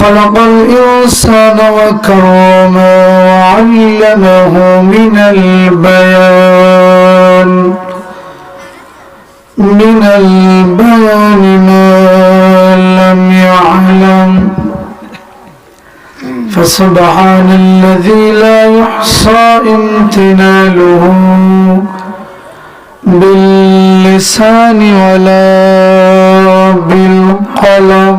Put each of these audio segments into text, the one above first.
خلق الإنسان وكرمه وعلمه من البيان. من البيان ما لم يعلم. فسبحان الذي لا يحصى امتناله باللسان ولا بالقلم.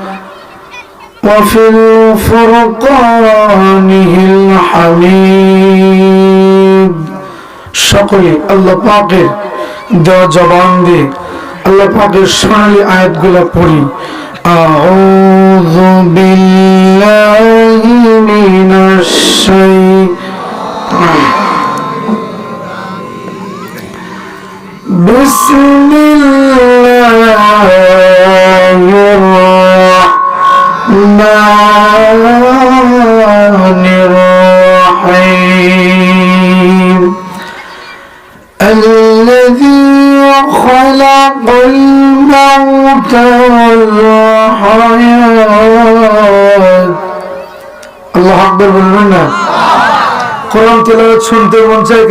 وفي الفرقانه الحميد সকলে আল্লাহ পাকের দেওয়া জবান দিয়ে আল্লাহ পাকের সোনালি আয়াতগুলো পড়ি আউযু বিল্লাহি মিনাশ শাইতানির بسم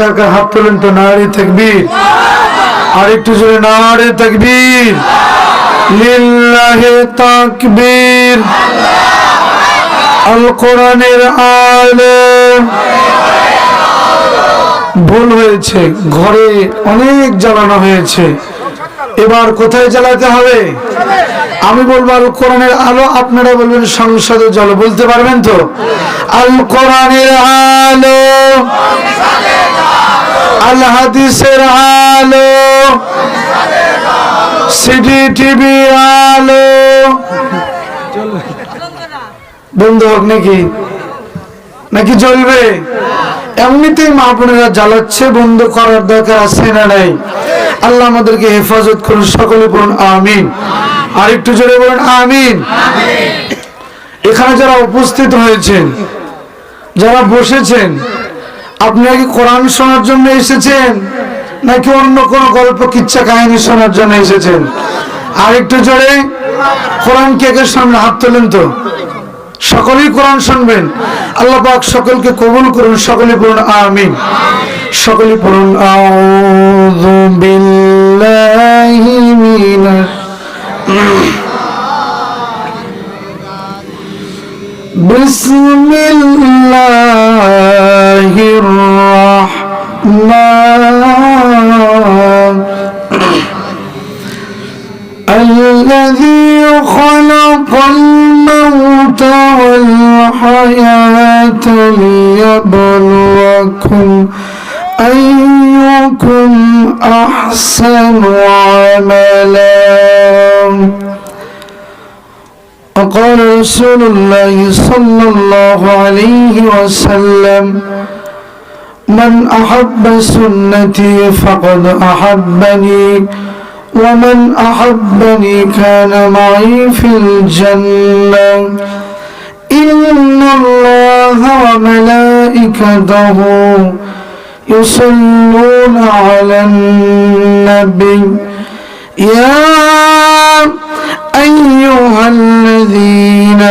কার কার হাত তোলেন তো নারী তাকবীর। আর একটু জোরে নারে তাকবীর। লিল্লাহে তাকবীর। আল কোরআনের আলেম। ভুল হয়েছে, ঘরে অনেক জ্বালানো হয়েছে। এবার কোথায় জ্বালাতে হবে? আমি বলব আল কোরআনের আলো, আপনারা বলবেন সংসদে জল, বলতে পারবেন তো? আল কোরআনের আলো আল হাদিসের আলো। সিডি টিভি আলো। বন্ধ হোক নাকি? নাকি জ্বলবে? এমনিতেই মা বোনেরা জ্বালাচ্ছে, বন্ধ করার দরকার আছে না নাই? আল্লাহ আমাদেরকে হেফাজত করুন, সকলে বলুন আমিন। আর একটু জোরে বলুন আমিন। এখানে যারা উপস্থিত হয়েছেন, যারা বসেছেন আপনারা কি কোরআন শোনার জন্য এসেছেন? নাকি অন্য কোন গল্প, কিচ্ছা কাহিনী শোনার জন্য এসেছেন? আর একটু জোরে কোরআন কেকের সামনে হাত তোলেন তো। সকলেই কোরআন শুনবেন। আল্লাহ পাক সকলকে কবুল করুন সকলে পড়ুন আমিন। সকলে পড়ুন আউযু বিল্লাহি মিনাশ বিসমিল্লাহ أحسن عملا. وقال رسول الله صلى الله عليه وسلم من أحب سنتي فقد أحبني ومن أحبني كان معي في الجنة. إن الله وملائكته يصلون على النبي يا أيها الذين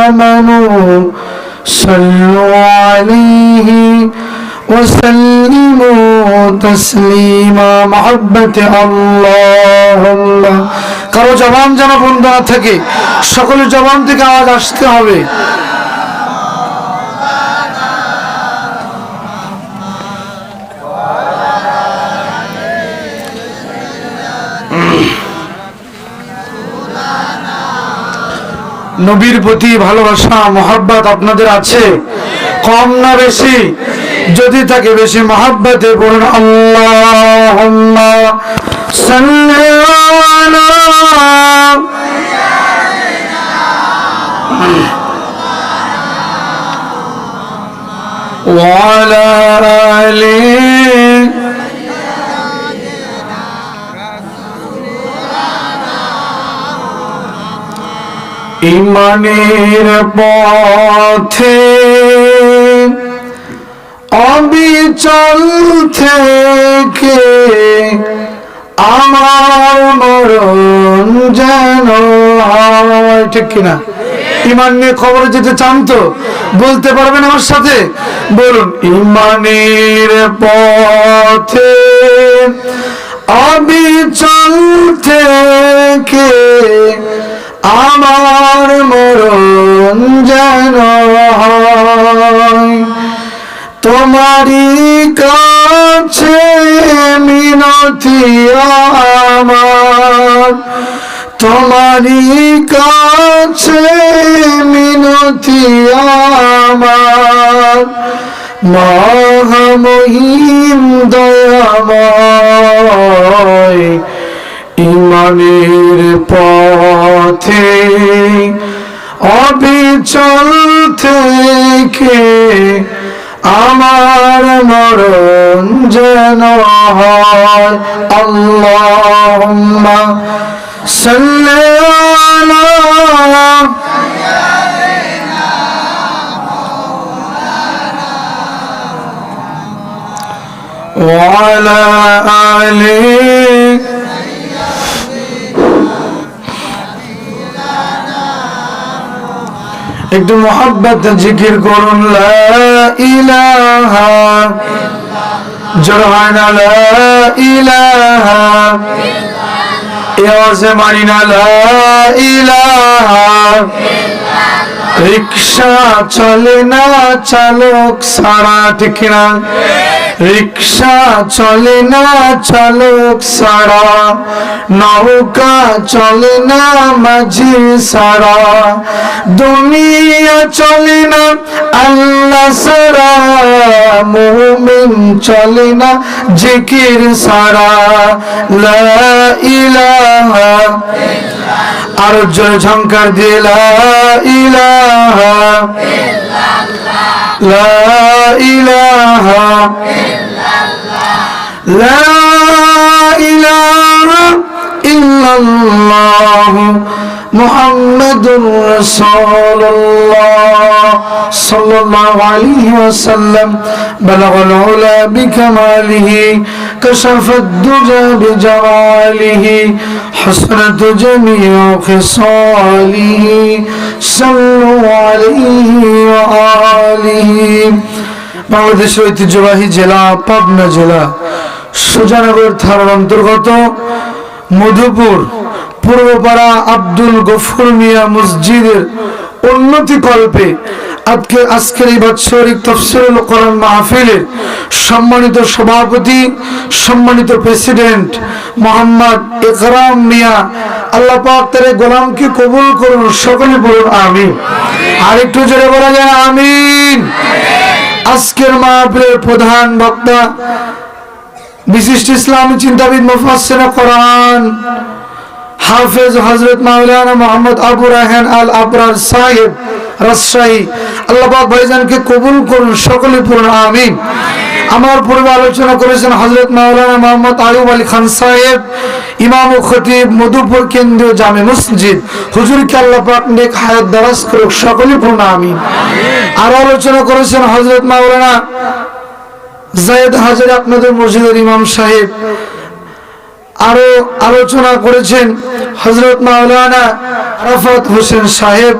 آمنوا صلوا عليه وسلموا تسليما محبة الله الله কারো জবান যেন বন্ধ না থাকে সকলের জবান থেকে আওয়াজ আসতে হবে নবীর প্রতি ভালোবাসা মহাব্বত আপনাদের আছে কম না বেশি যদি থাকে বেশি মহাব্বতে বলুন আল্লাহ وعلى آله ইমানের পথে অবিচল থেকে আমার মরণ যেন ঠিক কিনা? ইমান নিয়ে খবর যেতে চান তো বলতে পারবেন আমার সাথে। বলুন, ইমানের পথে অবিচল থেকে আমার মরণ যেন তোমারই কাছে মিনতি আমার। তোমারই কাছে মিনতি আমার। মহামহিম দয়াময়। ইমানের পথে অবিচল থেকে আমার মরণ যেন হয় আল্লাহুম্মা সাল্লি আলা وعلى آله একটু মহাব্বত জিকির করুন ইলাহা জোর হয় না ইলাহা এ আওয়াজে মানি না ইলাহা রিক্সা চলে না চালক সারা ঠিক না রিক্সা চলে না চালক সারা, নৌকা চলে না মাঝি সারা। দুনিয়া চলে না আল্লাহ সারা, মুমিন চলে না জিকির সারা। লা ইলাহা আর জোরে ঝঙ্কার দিয়ে, লা ইলাহা লা ইলাহা لا إله إلا الله محمد رسول الله صلى الله عليه وسلم. بلغ العلا بكماله كشف الدجى بجواله حسنة جميع خصاله صلوا عليه وآله. বাংলাদেশের ঐতিহ্যবাহী জেলা পাবনা জেলা সুজানগর থানার অন্তর্গত মধুপুর, পূর্বপাড়া আব্দুল গফুর মিয়া মসজিদের উন্নতি কল্পে আজকে, আজকের এই বাৎসরিক তফসিরুল কোরআন মাহফিলের সম্মানিত সভাপতি, সম্মানিত প্রেসিডেন্ট মোহাম্মদ ইকরাম মিয়া, আল্লাহ পাক তার গোলামকে কবুল করুন, সকলে বলুন আমিন। আরেকটু জোরে বলা যায়, আমিন। আজকের মাহফিলের প্রধান বক্তা বিশিষ্ট ইসলাম চিন্তাবিদ মুফাসসির কোরআন হাফেজ হযরত মাওলানা মোহাম্মদ আবু রাহান আল আবরার সাহেব রাজশাহী। আল্লাহ পাক ভাইজানকে কবুল করুন, সকলে পূর্ণ আমিন। আমার পূর্বে আলোচনা করেছেন হযরত মাওলানা মোহাম্মদ আয়ুব আলী খান সাহেব, ইমাম খতিব, মধুপুর কেন্দ্রীয় জামে মসজিদ। হুজুরকে আল্লাহ হায়াত দারাজ করুক, সকলে পূর্ণ আমিন। আর আলোচনা করেছেন হযরত মাওলানা জায়েদ হাজার আপনাদের মসজিদের ইমাম সাহেব। আরও আলোচনা করেছেন হজরত মাওলানা আরাফাত হোসেন সাহেব।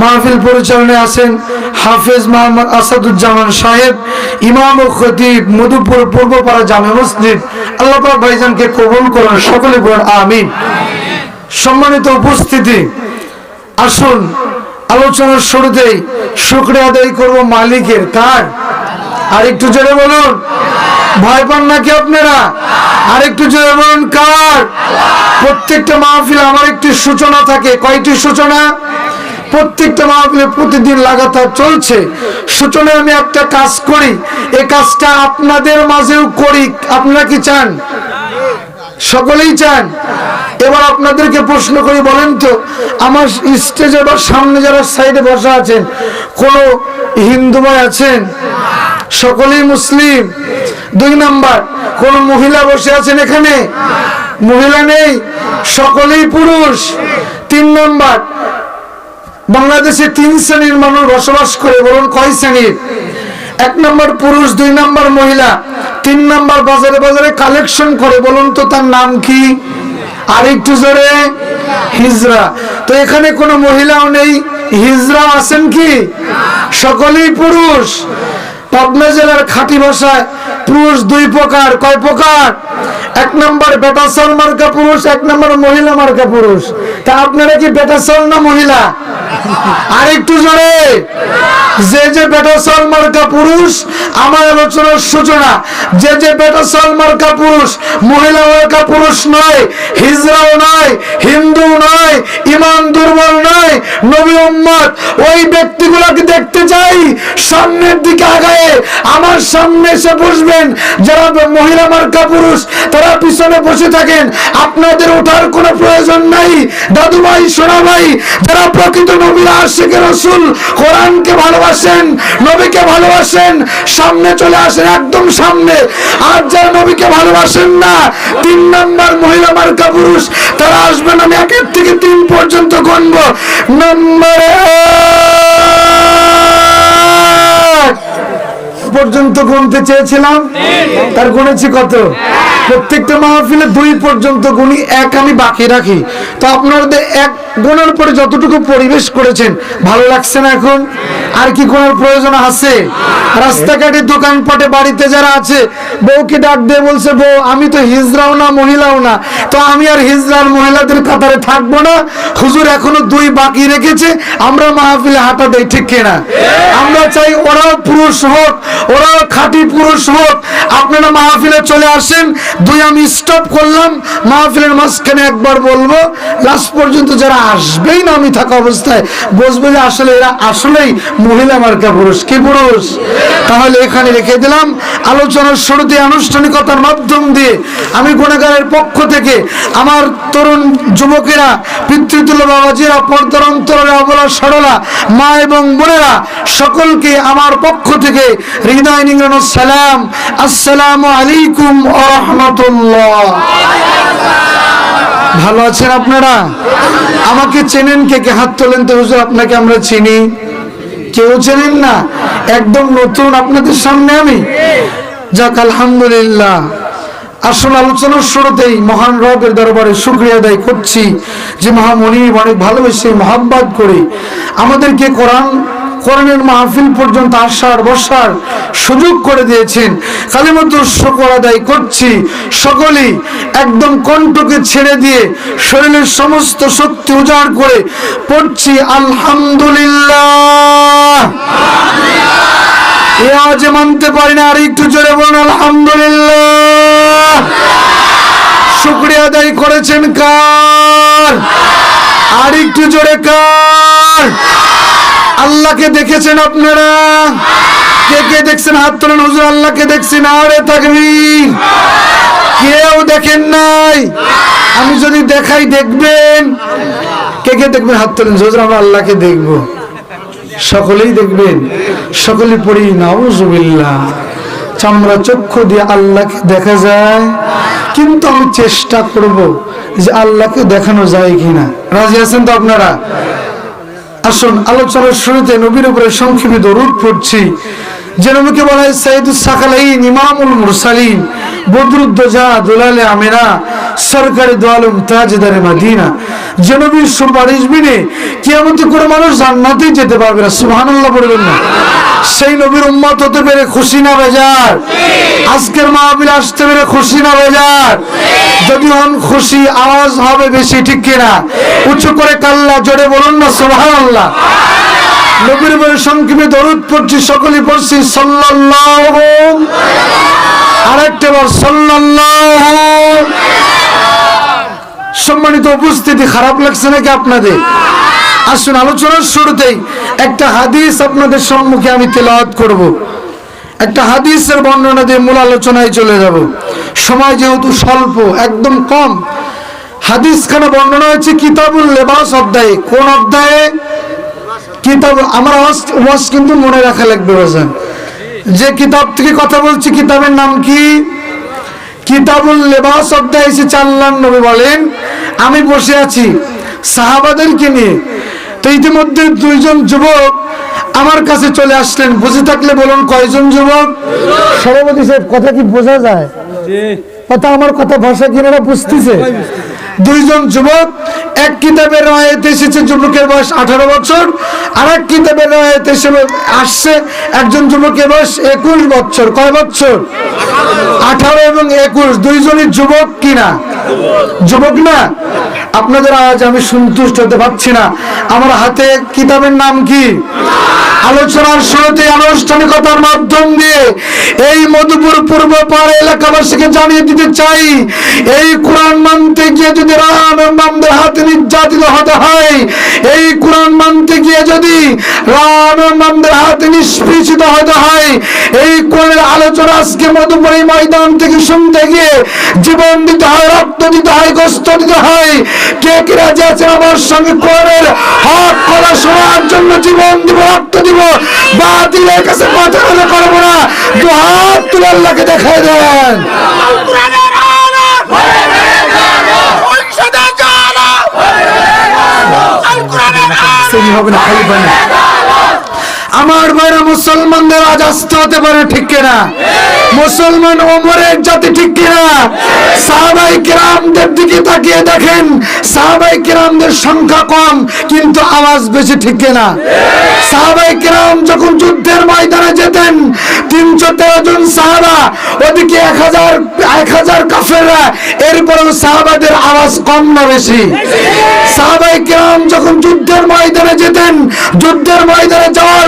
মাহফিল পরিচালনায় আছেন হাফেজ মোহাম্মদ আসাদুজ্জামান সাহেব, ইমাম ও খতিব, মধুপুর পূর্বপাড়া জামে মসজিদ। আল্লাহ ভাইজানকে কবুল করুন, সকলে বলেন, আমিন। সম্মানিত উপস্থিতি, আসুন, আলোচনার শুরুতেই শুক্রিয়া আদায় করব মালিকের কার? আর একটু জোরে বলুন, ভয় পান নাকি আপনারা? আর একটু জোরে বলুন, কার? প্রত্যেকটা মাহফিল আমার একটি সূচনা থাকে। কয়টি সূচনা? প্রত্যেকটা মাহফিলে প্রতিদিন লাগাতার চলছে। সূচনায় আমি একটা কাজ করি। এ কাজটা আপনাদের মাঝেও করি। আপনারা কি চান? সকলেই চান? এবার আপনাদেরকে প্রশ্ন করি, বলেন তো, আমার স্টেজে বা সামনে যারা সাইডে বসা আছেন, কোন হিন্দু ভাই আছেন? সকলেই মুসলিম? দুই নাম্বার, কোন মহিলা বসে আছেন এখানে? মহিলা নেই? সকলেই পুরুষ? তিন নাম্বার বাংলাদেশে তিন শ্রেণির মানুষ বসবাস করে, বলুন কয় শ্রেণির? এক নম্বর পুরুষ, দুই নম্বর মহিলা, তিন নম্বর বাজারে বাজারে কালেকশন করে, বলুন তো তার নাম কি? আর একটু জোরে, হিজরা। তো এখানে কোনো মহিলাও নেই হিজরা আছেন কি? সকলেই পুরুষ। পাবনা জেলার খাঁটি ভাষায় পুরুষ দুই প্রকার, কয় প্রকার? এক নম্বর বেটাসল মার্কা পুরুষ এক নম্বর মহিলা মার্কা পুরুষ তা আপনারা কি বেটাসল না মহিলা? আর একটু জোরে। যে যে বেটাসল মার্কা পুরুষ আমার আলোচনার সূচনা, যে যে বেটাসল মার্কা পুরুষ মহিলা মার্কা পুরুষ নয়, হিজরাও নয় হিন্দু নয়, ইমান দুর্বল নয়, নবী উম্মত, ওই ব্যক্তিগুলোকে দেখতে চাই, সামনের দিকে আগায়, আমার সামনে এসে বসবেন, যারা মহিলা মার্কা পুরুষ তারা পিছনে বসে থাকেন আপনাদের ওঠার কোনো প্রয়োজন নাই। দাদু ভাই সোনা ভাই যারা প্রকৃত নবীরা আশেখ রসুল কোরআনকে ভালোবাসেন নবীকে ভালোবাসেন সামনে চলে আসেন একদম সামনে। আর যারা নবীকে ভালোবাসেন না তিন নাম্বার মহিলা মার্কা পুরুষ তারা আসবেন আমি একের থেকে তিন পর্যন্ত গণব। নম্বরে পর্যন্ত গুনতে চেয়েছিলাম? তার গুনেছি কত? প্রত্যেকটা মাহফিলে দুই পর্যন্ত গুণী এক আমি বাকি রাখি। তো আপনাদের এক গুণের পরে যতটুকু পরিবেশ করেছেন, ভালো লাগছে না এখন? আর কি কোনার প্রয়োজন আছে? রাস্তাঘাটে দোকানপাটে বাড়িতে যারা আছে বউকে ডাক দিয়ে বলছে, বউ, আমি তো হিজরাও না, মহিলাও না। তো আমি আর হিজরার মহিলাদের কাতারে থাকব না। হুজুর এখনও দুই বাকি রেখেছে। আমরা মাহফিলে হাঁটা দেই, ঠিক কিনা আমরা চাই ওরাও পুরুষ হোক, ওরাও খাঁটি পুরুষ হোক। আপনারা মাহফিলে চলে আসেন। দুই, আমি স্টপ করলাম। মাহফিলের মাঝখানে একবার বলব লাস্ট পর্যন্ত যারা আসবেই না, আমি থাকা অবস্থায়, বসবে যে আসলে এরা আসলেই মহিলা মার্কা পুরুষ। কি পুরুষ? তাহলে এখানে রেখে দিলাম। আলোচনার শুরুতে আনুষ্ঠানিকতার মাধ্যম দিয়ে আমি গুণাগারের পক্ষ থেকে আমার তরুণ যুবকেরা, পিতৃতুল্য বাবাজিরা, পর্দার অন্তরে অবলা সরলা, মা এবং বোনেরা সকলকে আমার পক্ষ থেকে হৃদয় নিংড়ানো সালাম। আসসালামু আলাইকুম ও রহমতুল্লাহ। ভালো আছেন আপনারা? আমাকে চেনেন কে কে? হাত তোলেন তো হুজুর, আপনাকে আমরা চিনি। কেউ চেনেন না? একদম নতুন আপনাদের সামনে আমি। যাক, আলহামদুলিল্লাহ। আসল আলোচনার শুরুতেই মহান রবের দরবারে শুক্রিয়া আদায় করছি যে মহামণি অনেক ভালোবেসে মহাব্বাদ করে। আমাদেরকে কোরআন, কোরআনের মাহফিল পর্যন্ত আসার, বসার সুযোগ করে দিয়েছেন। কালিমত শকর আদায় করছি। সকলেই একদম কণ্ঠকে ছেড়ে দিয়ে শরীরের সমস্ত শক্তি উজাড় করে পড়ছি, আলহামদুলিল্লাহ। আজ মানতে পারি না, আর একটু জোরে বলুন, আলহামদুলিল্লাহ। শুক্রিয়া আদায় করেছেন কার? আর একটু জোরে কার? আল্লাহকে দেখেছেন আপনারা? কে কে দেখছেন? হাত তোলেন, হুজুর, আল্লাহকে দেখছেন আরে তাকবীর। কেউ দেখেন নাই? আমি যদি দেখাই দেখবেন। কে কে দেখবেন? হাত তোলেন, হুজুর, আমরা আল্লাহকে দেখব। সকলেই দেখবেন সকলে পড়ি, নাউজুবিল্লাহ। চামড়া চক্ষু দিয়ে আল্লাহকে দেখা যায়। কিন্তু আমি চেষ্টা করব যে আল্লাহকে দেখানো যায় কিনা। রাজি আছেন তো আপনারা? আসুন, আলোচনার শুরুতে নবীর উপরে সংক্ষেপে দরুদ পড়ছি। যে বলা হয় সাইদুস সাকালাইন, ইমামুল মুরসালিন বদরুদ্দোজা দুলালে আমেনা, সরকারি দোয়ালুম তাজদারে মাদিনা। যে সুপারিশ বিনে কিয়ামতে করে মানুষ জান্নাতেই যেতে পারবে না, সুবহানাল্লাহ বলবেন না। সেই নবীর উম্মত হতে পেরে খুশি না বেজার? আজকের মাহফিল আসতে পেরে খুশি না বেজার? যদি হন খুশি, আওয়াজ হবে বেশি, ঠিক কিনা? উচ্চ করে কাল্লা জোরে বলুন না, সুবহানাল্লাহ। নবীর বলে সংক্ষেপে দরুদ পড়ছি সকলে পড়ছি, সাল্লাল্লাহু আরেকটা বার, সাল্লাল্লাহু সম্মানিত উপস্থিতি, খারাপ লাগছে নাকি আপনাদের? আসুন, আলোচনার শুরুতেই একটা হাদিস আপনাদের সম্মুখে আমি তেলাওয়াত করব। একটা হাদিসের বর্ণনা দিয়ে মূল আলোচনায় চলে যাব। সময় যেহেতু স্বল্প, একদম কম, হাদিসখানা বর্ণনা হয়েছে কিতাবুল লেবাস অধ্যায়ে। কোন অধ্যায়ে? কিতাব আমার ওয়াজ কিন্তু মনে রাখা লাগবে বাজান যে কিতাব থেকে কথা বলছি কিতাবের নাম কি? কিতাবুল লেবাস অধ্যায় এসেছে আল্লাহ নবী বলেন আমি বসে আছি সাহাবাদেরকে নিয়ে। তো ইতিমধ্যে দুইজন যুবক আমার কাছে চলে আসলেন। বুঝে থাকলে বলুন কয়জন যুবক? সভাপতি সাহেব কথা কি বোঝা যায়? কথা আমার কথা ভাষা কিনারা বুঝতেছে। দুইজন যুবক, এক কিতাবের রায়তে এসেছে যুবকের বয়স আঠারো বছর আর এক কিতাবের রায়তে এসে আসছে একজন যুবকের বয়স একুশ বছর। কয় বছর? আঠারো এবং একুশ। দুইজনই যুবক কিনা? যুবক না? আপনাদের আজ আমি সন্তুষ্ট হতে পারছি না। আমার হাতে কিতাবের নাম কি? আলোচনার শুরুতে আনুষ্ঠানিকতার মাধ্যম দিয়ে এই মধুপুর পূর্ব পাড়া এলাকাবাসীকে জানিয়ে দিতে চাই, এই কোরআন মানতে গিয়ে যদি রাম মামদের হাতে নির্যাতিত হতে হয়, এই কোরআন মানতে গিয়ে যদি রাম মামদের হাতে নিষ্পৃষিত হতে হয়, এই কোরআনের আলোচনা আজকে মধুপুর এই ময়দান থেকে শুনতে গিয়ে জীবন দিতে হয়, রক্ত দিতে হয়, গোস্ত দিতে হয়, কে কে রাজি আছেন আমার সঙ্গে কোরআনের হক কথা শোনার জন্য জীবন দিব, রক্ত দিব বাতিলের কাছে মাথা হলে করব না। দু হাত তুলে আল্লাহকে দেখাই দেন। হবে না খালি আমার বাইরে মুসলমানদের আজ আসতে হতে পারে, ঠিক কিনা? মুসলমান ওমরের জাতি ঠিক কিনা? সাহাবাই কিরামদের দিকে তাকিয়ে দেখেন, সাহাবাই কিরামদের সংখ্যা কম, কিন্তু আওয়াজ বেশি, ঠিক কিনা? সাহাবাই কিরাম যখন যুদ্ধের ময়দানে যেতেন, তিনশো তেরো জন সাহাবা, ওদিকে এক হাজার এক হাজার কাফেররা, এরপরেও সাহাবাদের আওয়াজ কম না বেশি? সাহাবাই কিরাম যখন যুদ্ধের ময়দানে যেতেন, যুদ্ধের ময়দানে যাওয়ার পরে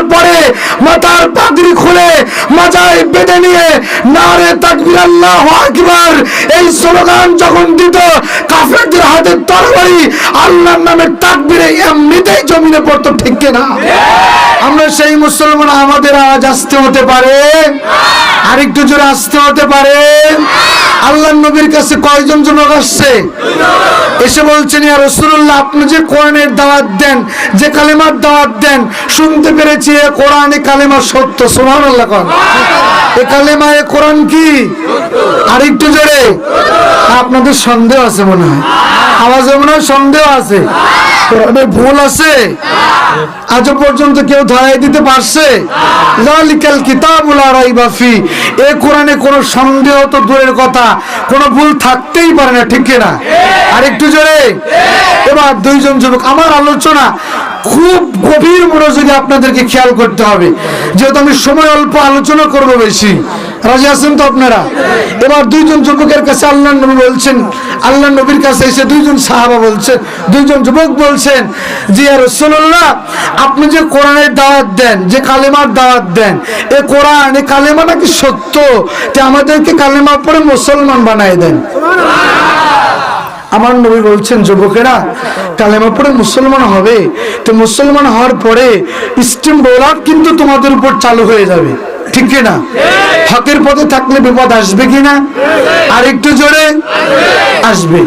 মাথার পাগড়ি খুলে মাজায় বেঁধে নিয়ে নারে তাকবির আল্লাহ আকবার। এই স্লোগান যখন দিত, কাফেরদের হাতে তরবারি, আল্লাহর নামে তাকবিরে এমনিতেই জমিনে পড়তো, ঠিক না আমরা সেই মুসলমান আমাদের আজ আসতে হতে পারে? আরেকটু জোরে আসতে হতে পারে? আল্লাহ নবীর কাছে কয়জন যুবক আসছে? এসে বলছেন, ইয়া রসুল্লাহ আপনি যে কোরআনের দাওয়াত দেন, যে কালেমার দাওয়াত দেন, শুনতে পেরেছি এ কোরআনে কালেমা সত্য, সুবহানাল্লাহ কোন। এ কালেমা এ কোরআন কি? আর একটু জোরে। আপনাদের সন্দেহ আছে মনে হয়। আওয়াজে মনে হয় সন্দেহ আছে। ভুল আছে। আজও পর্যন্ত কেউ ধরাই দিতে পারছে? জালিকাল কিতাবুল রাইবা ফি। এ কোরআনে কোনো সন্দেহ তো দূরের কথা। কোনো ভুল থাকতেই পারে না, ঠিক না? আর একটু জোরে এবার দুইজন যুবক, আমার আলোচনা খুব গভীর মনোযোগে আপনাদেরকে খেয়াল করতে হবে। যেহেতু আমি সময় অল্প আলোচনা করব বেশি। রাজি আছেন তো আপনারা? এবার দুইজন যুবকের কাছে আল্লাহ নবী বলছেন, আল্লাহ নবীর কাছে এসে দুইজন সাহাবা বলছেন দুইজন যুবক বলছেন আর রসুল্লাহ আপনি যে কোরআনের দাওয়াত দেন, যে কালেমার দাওয়াত দেন, এ কোরআন, এ কালেমা নাকি সত্য? যে আমাদেরকে কালেমা পড়ে মুসলমান বানায় দেন। আমার নবী বলছেন, যুবকেরা, কালেমা পড়ে মুসলমান হবে। তো মুসলমান হওয়ার পরে স্টিম বোলার কিন্তু তোমাদের উপর চালু হয়ে যাবে। ঠিক না? হকের পথে থাকলে বিপদ আসবে কিনা আর একটু জোরে আসবে।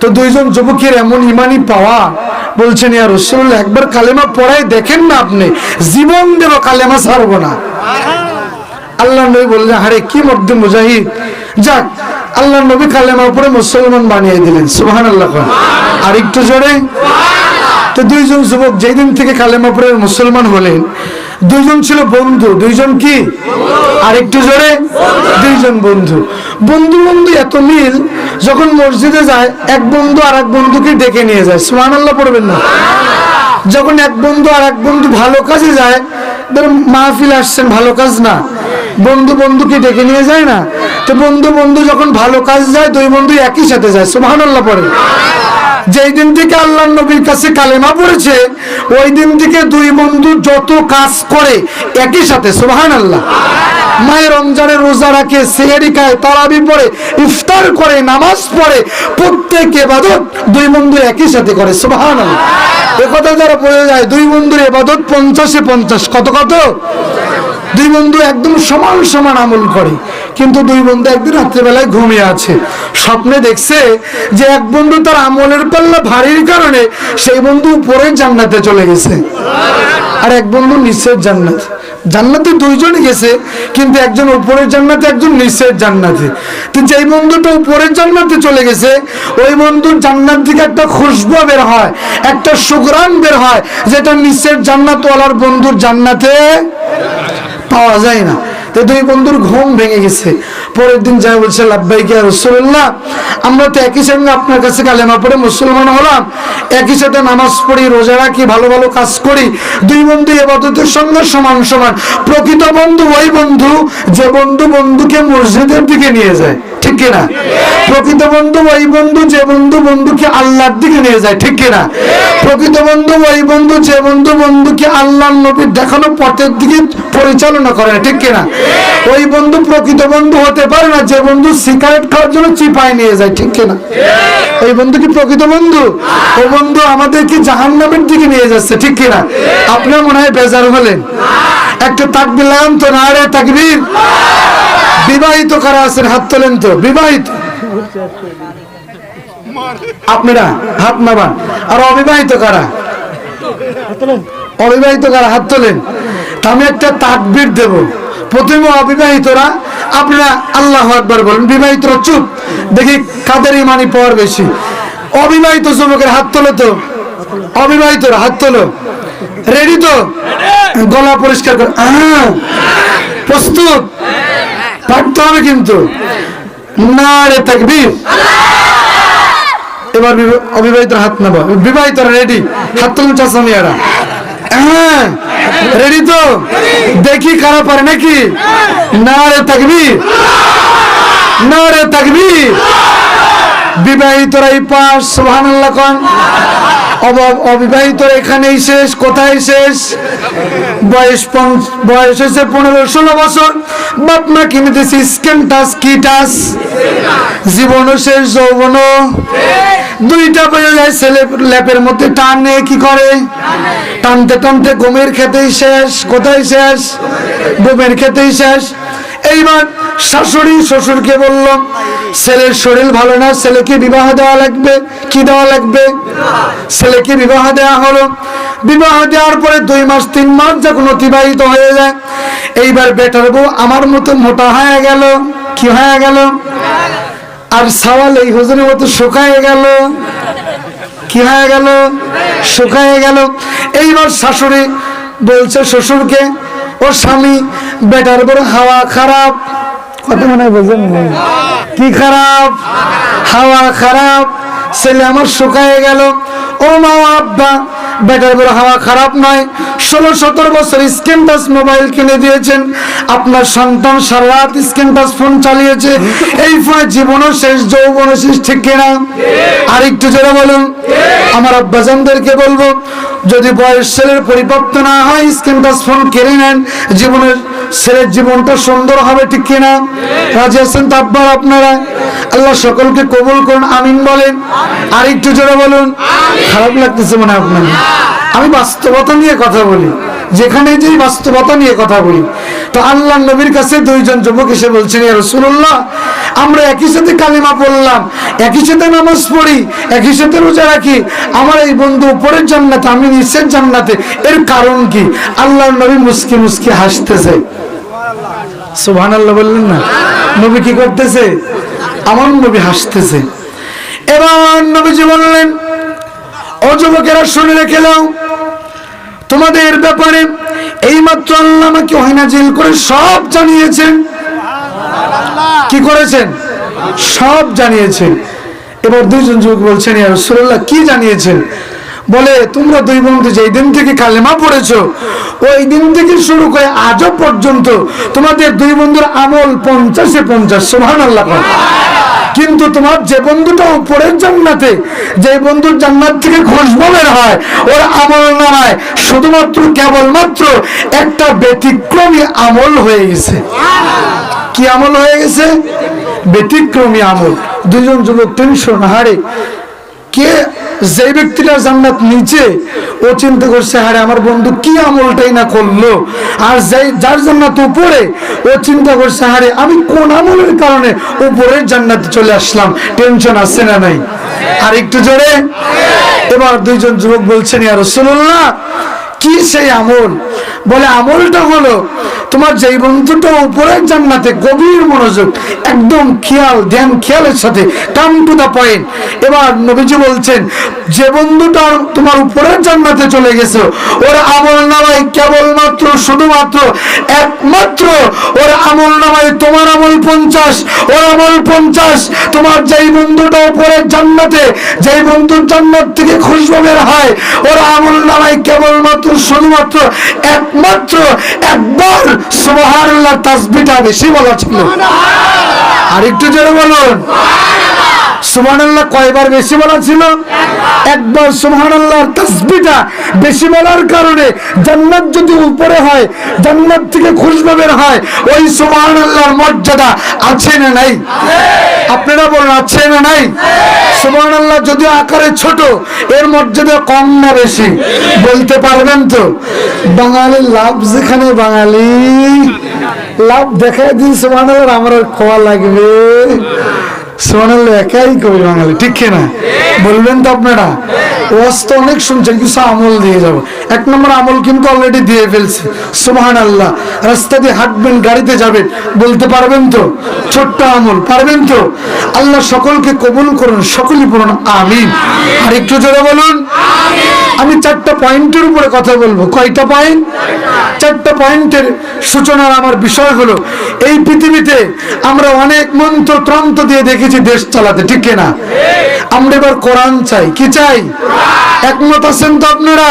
তো দুইজন যুবকের এমন ইমানি পাওয়া, বলছেন, ইয়া রসুল্লাহ একবার কালেমা পড়াই দেখেন না আপনি, জীবন দেব, কালেমা ছাড়বো না। আল্লাহ নবী বললেন, আরে কি মধ্যে মুজাহিদ। যাক আল্লাহ নবী কালেমা পরে মুসলমান বানিয়ে দিলেন সুবহান আল্লাহ আর একটু জোরে। তো দুইজন যুবক যেদিন থেকে কালেমা পরে মুসলমান হলেন দুইজন ছিল বন্ধু দুইজন কি? আর একটু জোরে। দুইজন বন্ধু। বন্ধু বন্ধু এত মিল যখন মসজিদে যায় এক বন্ধু আর এক বন্ধুকে ডেকে নিয়ে যায় সুহান আল্লাহ পড়বেন না। যখন এক বন্ধু আর এক বন্ধু ভালো কাজে যায় ধরুন মাহফিল আসছেন ভালো কাজ না। বন্ধু বন্ধুকে ডেকে নিয়ে যায় না? তো বন্ধু বন্ধু যখন ভালো কাজ যায়, দুই বন্ধু একই সাথে যায় সুবহান আল্লাহ পড়ে। যেই দিন থেকে আল্লাহ নবীর কাছে কালেমা পড়েছে, ওই দিন থেকে দুই বন্ধু যত কাজ করে, একই সাথে সুবহান আল্লাহ মায়ের রমজানের রোজা রাখে, সেহেরি খায়, তারাবি পড়ে, ইফতার করে, নামাজ পড়ে, প্রত্যেক এবাদত দুই বন্ধু একই সাথে করে সুবহান আল্লাহ এ কথা যারা বোঝা যায়, দুই বন্ধুর এবাদত পঞ্চাশে পঞ্চাশ। কত কত? দুই বন্ধু একদম সমান সমান আমল করে। কিন্তু দুই বন্ধু একদিন রাত্রেবেলায় ঘুমিয়ে আছে। স্বপ্নে দেখছে যে এক বন্ধু তার আমলের পাল্লা ভারীর কারণে সেই বন্ধু উপরে জান্নাতে চলে গেছে। আর এক বন্ধু নিচের জান্নাত। জান্নাতে দুইজনই গেছে, কিন্তু একজন উপরের জান্নাতে, একজন নিচের জান্নাতে। তো যেই বন্ধুটা উপরের জান্নাতে চলে গেছে, ওই বন্ধুর জান্নাত থেকে একটা খুশবু বের হয়, একটা সুগ্রাম বের হয়, যেটা নিচের জান্নাতওয়ালার বন্ধুর জান্নাতে পাওয়া যায় না। তো দুই বন্ধুর ঘুম ভেঙে গেছে। পরের দিন যা বলছে লাব্বাইকে রসুল্লাহ আমরা তো একই সঙ্গে আপনার কাছে কালেমা পড়ে মুসলমান হলাম। একই সাথে নামাজ পড়ি, রোজা রাখি, ভালো ভালো কাজ করি। দুই বন্ধু এবাদতের সঙ্গে সমান সমান। প্রকৃত বন্ধু ওই বন্ধু যে বন্ধু বন্ধুকে মসজিদের দিকে নিয়ে যায়। ঠিক কিনা? প্রকৃত বন্ধু ওই বন্ধু যে বন্ধু বন্ধুকে আল্লাহর দিকে নিয়ে যায়। ঠিক কিনা? প্রকৃত বন্ধু, ওই বন্ধু, যে বন্ধু, বন্ধুকে আল্লাহর নবীর দেখানো পথের দিকে পরিচালনা করে ঠিক কিনা? ওই বন্ধু প্রকৃত বন্ধু হতে পারে না, যে বন্ধু সিগারেট খাওয়ার জন্য চিপায় নিয়ে যায়, ঠিক কিনা? ওই বন্ধু কি প্রকৃত বন্ধু? ও বন্ধু আমাদেরকে জাহান্নামের দিকে নিয়ে যাচ্ছে, ঠিক কিনা? আপনার মনে হয় বেজার হলেন। একটা তাকবির লাগান তো, না রে তাকবীর? বিবাহিত কারা আছেন? হাত তোলেন তো, বিবাহিত। আপনারা হাত নামান। আর অবিবাহিত কারা? অবিবাহিত হাত তোলেন। আমি একটা তাকবির দেব। প্রথমে অবিবাহিতরা, আপনারা আল্লাহ একবার বলেন, বিবাহিতরা চুপ। দেখি কাদের ইমানি পাওয়ার বেশি। অবিবাহিত যুবকের হাত তোলো তো। অবিবাহিতরা, হাত তোলো। রেডি তো? গলা পরিষ্কার কর। প্রস্তুত? পারতে হবে কিন্তু। না রে তাকবীর। এবার অবিবাহিত হাত নেব। বিবাহিত রেডি হাত তুলুন হ্যাঁ রেডি তো? দেখি কারা পারে নাকি? না রে তাকবি না রে তাকবীর। বিবাহিতরাই পাস সুবহানাল্লাহ কোন। অব- অবিবাহিতরা এখানেই শেষ, কোথায় শেষ? বয়স বয়স হয়েছে পনেরো, ষোলো বছর। বাপ মা কিনে দিয়েছি স্ক্যান টাচ কি টাচ জীবনও শেষ, যৌবনও। দুইটা বেজে যায়, ছেলে ল্যাপের মধ্যে টানে, কি করে? টানতে টানতে ঘুমের খেতেই শেষ, কোথায় শেষ? ঘুমের খেতেই শেষ। এইবার শাশুড়ি শ্বশুরকে বলল ছেলের শরীর ভালো না, ছেলেকে বিবাহ দেওয়া লাগবে, কি দেওয়া লাগবে? ছেলেকে বিবাহ দেওয়া হলো। বিবাহ দেওয়ার পরে দুই মাস, তিন মাস যখন অতিবাহিত হয়ে যায়, এইবার বেটার বউ আমার মতো মোটা হয়ে গেল। কি হয়ে গেল? আর সওয়াল এই হুজুরের মতো শুকায় গেল। কি হয়ে গেল? শুকায় গেল। এইবার শাশুড়ি বলছে, শ্বশুরকে ও স্বামী বেটার বড় হাওয়া খারাপ। কত মনে বোঝেন কি খারাপ? হাওয়া খারাপ। ছেলে আমার শুকায় গেল। ও মা আব্বা, বেটার বড় হাওয়া খারাপ নয়। ষোলো, সতেরো বছর স্ক্রিন টাচ মোবাইল কিনে দিয়েছেন। আপনার সন্তান সারা রাত স্ক্রিন টাচ ফোন চালিয়েছে। এই ফোনে জীবনও শেষ, যৌবনও শেষ, ঠিক কিনা আর একটু যেটা বলুন। আমার আব্বাজানদেরকে বলব, যদি বয়স ছেলের পরিপক্ত না হয় স্ক্রিন টাচ ফোন কেড়ে নেন। জীবনের ছেলের জীবনটা সুন্দর হবে ঠিক কিনা? রাজি আছেন তারপর আপনারা আল্লাহ সকলকে কবুল করুন আমিন বলেন। আর একটু জোরে বলুন। খারাপ লাগতেছে মনে আপনার। আমি বাস্তবতা নিয়ে কথা বলি। যেখানে যে বাস্তবতা নিয়ে কথা বলি তো আল্লাহ নবীর কাছে দুইজন যুবক এসে বলছেন রসুল্লাহ আমরা একই সাথে কালিমা পড়লাম, একই সাথে নামাজ পড়ি, একই সাথে রোজা রাখি, আমার এই বন্ধু উপরের জান্নাতে, আমি নিচের জান্নাতে, এর কারণ কি? আল্লাহ নবী মুসকি মুসকি হাসতেছে। সুবহানাল্লাহ বললেন না। নবী কি করতেছে? আমার নবী হাসতেছে। এবার নবীজি বললেন, ও যুবকেরা, শুনে রেখে তোমাদের ব্যাপারে এইমাত্র আল্লাহ আমাকে অহিনাজিল করে সব জানিয়েছেন। কি করেছেন? সব জানিয়েছেন। এবার দুইজন যুবক বলছেন কি জানিয়েছেন? বলে, তোমরা দুই বন্ধু যেই দিন থেকে কালেমা পড়েছো, ওই দিন থেকে শুরু করে আজও পর্যন্ত তোমাদের দুই বন্ধুর আমল পঞ্চাশে পঞ্চাশ সোহান তোমার, যে বন্ধুটা উপরের জান্নাতে, যে বন্ধুর জান্নাত থেকে খুশবু বের হয়, ওর আমল নামায় শুধুমাত্র কেবলমাত্র একটা ব্যতিক্রমী আমল হয়ে গেছে। কি আমল হয়ে গেছে? ব্যতিক্রমী আমল। দুজন যুবক টেনশন হারে কে যে ব্যক্তিটা জান্নাত নিচে ও চিন্তা করছে, আরে আমার বন্ধু কি আমলটাই না করল? আর যাই যার জান্নাত উপরে ও চিন্তা করছে, আরে আমি কোন আমলের কারণে উপরের জান্নাতে চলে আসলাম? টেনশন আছে না নাই? আর একটু জোরে, এবার দুইজন যুবক বলছেন, ইয়া রাসূলুল্লাহ কি সেই আমল? বলে, আমলটা হলো তোমার যেই বন্ধুটা উপরের জান্নাতে গভীর মনোযোগ, একদম খেয়াল, ধ্যান, খেয়ালের সাথে কাম টু দ্য পয়েন্ট এবার নবীজি বলছেন, যে বন্ধুটা তোমার উপরের জান্নাতে চলে গেছে, ওর আমল নামায় কেবলমাত্র, শুধুমাত্র একমাত্র আমল নামায় তোমার আমল পঞ্চাশ ওর আমল পঞ্চাশ। তোমার যেই বন্ধুটা উপরে জান্নাতে যেই বন্ধুর জান্নাত থেকে খুশবু বের হয় ওর আমল নামায় কেবলমাত্র শুধুমাত্র একমাত্র একবার সুবহানাল্লাহ তাসবিহটা বেশি বলা ছিল আর একটু জোরে বলুন। সুবহানাল্লাহ কয়বার বেশি বলা ছিল? একবার সুবহানাল্লাহর তাসবিহটা বেশি বলার কারণে জান্নাত যদি উপরে হয়, জান্নাত থেকে খুশবু বের হয়, ওই সুবহানাল্লাহর মর্যাদা আছে না নাই? আপনারা বলুন, আছে না নাই? সুবহানাল্লাহ যদি আকারে ছোট, এর মর্যাদা কম না বেশি? বলতে পারবেন তো? বাঙালির লাভ যেখানে বাঙালি, লাভ দেখায় দিন সুবহানাল্লাহ, আমার আর খোয়া লাগবে। সোনাল্লাহ একাই কবি বাঙালি, ঠিক বলবেন তো আপনারা? ওয়াজ তো অনেক শুনছেন, কিছু আমল দিয়ে যাব। এক নম্বর আমল কিন্তু অলরেডি দিয়ে আল্লাহ রাস্তা দিয়ে হাঁটবেন, গাড়িতে যাবেন, বলতে পারবেন তো? ছোট্ট আমল, পারবেন তো? আল্লাহ সকলকে কবুল করুন, সকলই পড়ুন, আমিন। আর একটু জোরে বলুন। আমি চারটা পয়েন্টের উপরে কথা বলব। কয়টা পয়েন্ট? চারটা পয়েন্টের সূচনার আমার বিষয় হলো, এই পৃথিবীতে আমরা অনেক মন্ত্র তন্ত্র দিয়ে দেখেছি দেশ চালাতে, ঠিক কিনা? আমরা এবার কোরআন চাই। কি চাই? একমত আছেন তো আপনারা?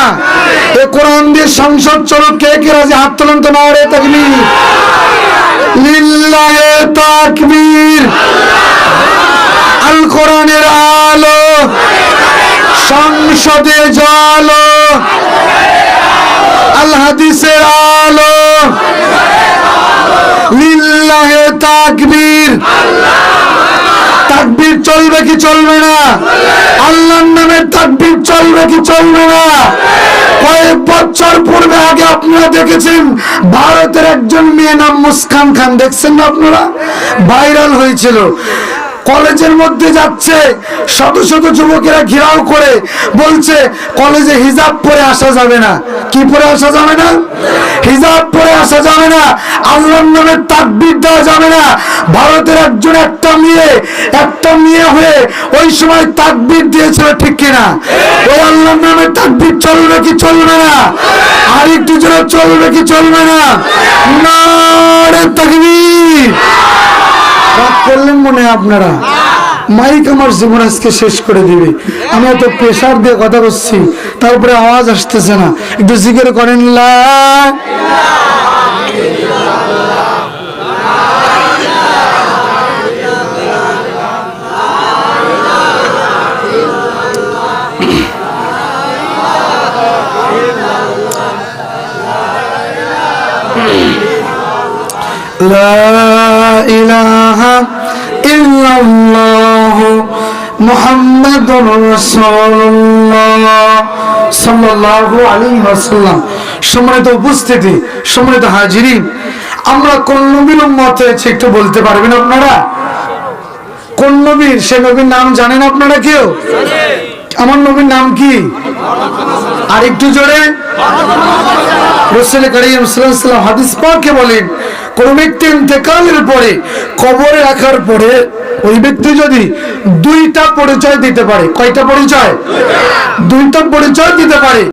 এ কোরআন দিয়ে সংসদ চলো কে কে রাজি? হাত তোলেন তো না রে তাকবীর। লিল্লাহে তাকবীর। আল কোরআনের আলো। সংসদে জলো। আল হাদিসের আলো। লিল্লাহে তাকবীর। তাকবীর চলবে কি চলবে না? আল্লাহর নামে তাকবির চলবে কি চলবে না? কয়েক বছর পূর্বে আগে আপনারা দেখেছেন, ভারতের একজন মেয়ে নাম মুসকান খান। দেখছেন না আপনারা? ভাইরাল হয়েছিল। কলেজের মধ্যে যাচ্ছে। শত শত যুবকেরা ঘেরাও করে বলছে, কলেজে হিজাব পরে আসা যাবে না। কি পরে আসা যাবে না? হিজাব পরে আসা যাবে না। আল্লাহর নামে তাকবীর দেওয়া যাবে না। ভারতের একজন একটা মেয়ে একটা মেয়ে হয়ে ওই সময় তাকবীর দিয়েছিল, ঠিক কিনা? ওই আল্লাহর নামে তাকবীর চলবে কি চলবে না? আর একটু জোরে চলবে কি চলবে না? নারে তাকবীর। রাগ করলেন মনে হয় আপনারা মাইক আমার জীবন আজকে শেষ করে দিবে আমি এত প্রেশার দিয়ে কথা বলছি তারপরে আওয়াজ আসতেছে না একটু জিজ্ঞেস করেন লা لا إله ইল্লাল্লাহ মুহাম্মাদুর রাসূলুল্লাহ সাল্লাল্লাহু আলাইহি ওয়াসাল্লাম। সম্মানিত উপস্থিতি, সম্মানিত হাজিরিন, আমরা কোন নবীর উম্মত হয়েছে একটু বলতে পারবেন আপনারা? কোন নবীর? সে নবীর নাম জানেন আপনারা কেউ? আমার নবীর নাম কি? আর একটু জোরে। রসুল করিম সাল্লাম হাদিস পাকে বলেন কোন ব্যক্তি ইন্তেকালের পরে, কবরে রাখার পরে, ওই ব্যক্তি যদি দুইটা পরিচয় দিতে পারে, কয়টা পরিচয়? দুইটা পরিচয় দিতে পারে।